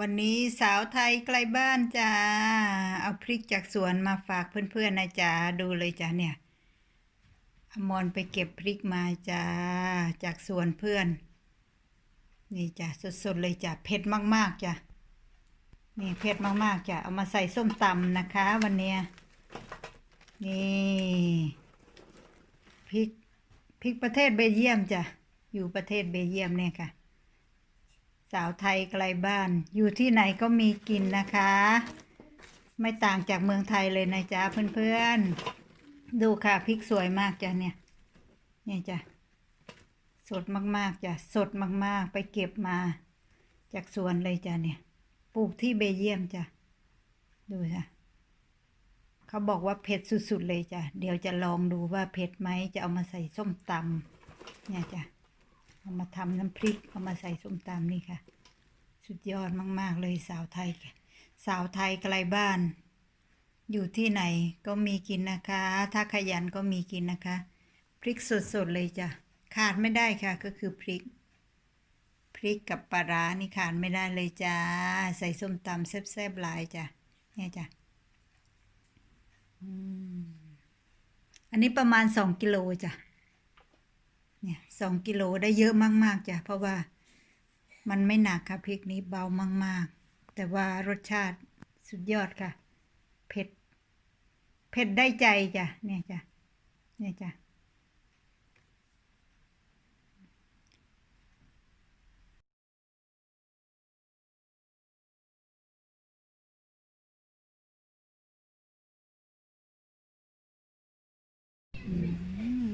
วันนี้สาวไทยใกล้บ้านจ้า เอาพริกจากสวนมาฝากเพื่อนๆนะจ้าดูเลยจ้าเนี่ยอมรไปเก็บพริกมาจ้าจากสวนเพื่อน นี่จ้ะสดๆเลยจ้ะเผ็ดมากๆจ้ะนี่เผ็ดมากๆจ้ะเอามาใส่ส้มตำนะคะ วันเนี้ยนี่พริกพริกประเทศเบลเยียมจ้ะอยู่ประเทศเบลเยียมเนี่ยค่ะ สาวไทยไกลบ้าน อยู่ที่ไหนก็มีกินนะคะ ไม่ต่างจากเมืองไทยเลยนะจ๊ะเพื่อนๆ ดูค่ะพริกสวยมากจ้ะเนี่ย เนี่ยจ้ะ สดมากๆจ้ะ สดมากๆ ไปเก็บมา จากสวนเลยจ้ะเนี่ย ปลูกที่เบเยียมจ้ะ ดูจ้ะเขาบอกว่าเผ็ดสุดๆเลยจ้ะ เดี๋ยวจะลองดูว่าเผ็ดไหม จะเอามาใส่ส้มตำเนี่ยจ้ะ เอามาทำน้ำพริก เอามาใส่ส้มตำนี่ค่ะ สุดยอดมาก ๆ เลยสาวไทย สาวไทยไกลบ้าน อยู่ที่ไหนก็มีกินนะคะ ถ้าขยันก็มีกินนะคะ พริกสด ๆ เลยจ้ะ ขาดไม่ได้ค่ะ ก็คือพริก พริกกับปลาร้านี่ขาดไม่ได้เลยจ้า ใส่ส้มตำแซ่บๆหลายจ้ะ เนี่ยจ้ะอันนี้ประมาณสองกิโลจ้ะ สองกิโลได้เยอะมากๆจ้ะเพราะว่ามันไม่หนักค่ะพริกนี้เบามากๆ แต่ว่ารสชาติสุดยอดค่ะ เผ็ด เผ็ดได้ใจจ้ะเนี่ยจ้ะเนี่ยจ้ะ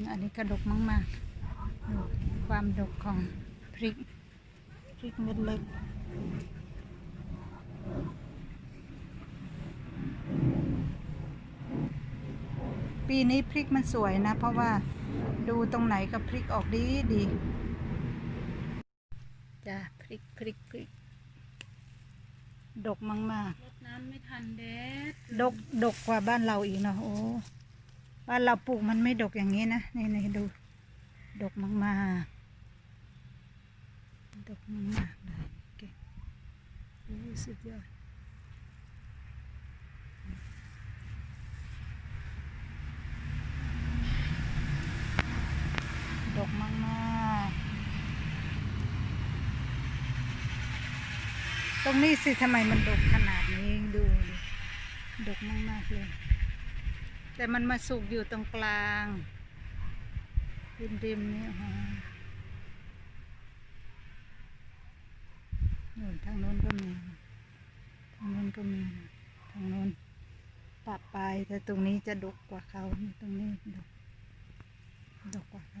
อันนี้กระดกมาก ๆ ความดกของพริก พริกเม็ดเล็กปีนี้พริกมันสวยนะ เพราะว่าดูตรงไหนก็พริกออกดีดีจ้ะพริกพริกพริกดกมากรดน้ำไม่ทันเด็ดๆดกดกกว่าบ้านเราอีกเนาะโอ้บ้านเราปลูกมันไม่ดกอย่างนี้นะนี่นี่ดู ดกมากๆดกมากๆเลยเก่งโอ้สุดยอดดกมากๆตรงนี้สิทำไมมันดกขนาดนี้ดูดิดกมากๆเลย แต่มันมาสุกอยู่ตรงกลาง ริมริมๆนี่ค่ะนู่นทางโน้นก็มี ทางโน้นก็มี ทางโน้นปะปลายแต่ตรงนี้จะดกกว่าเขาตรงนี้ดกดกกว่าเขา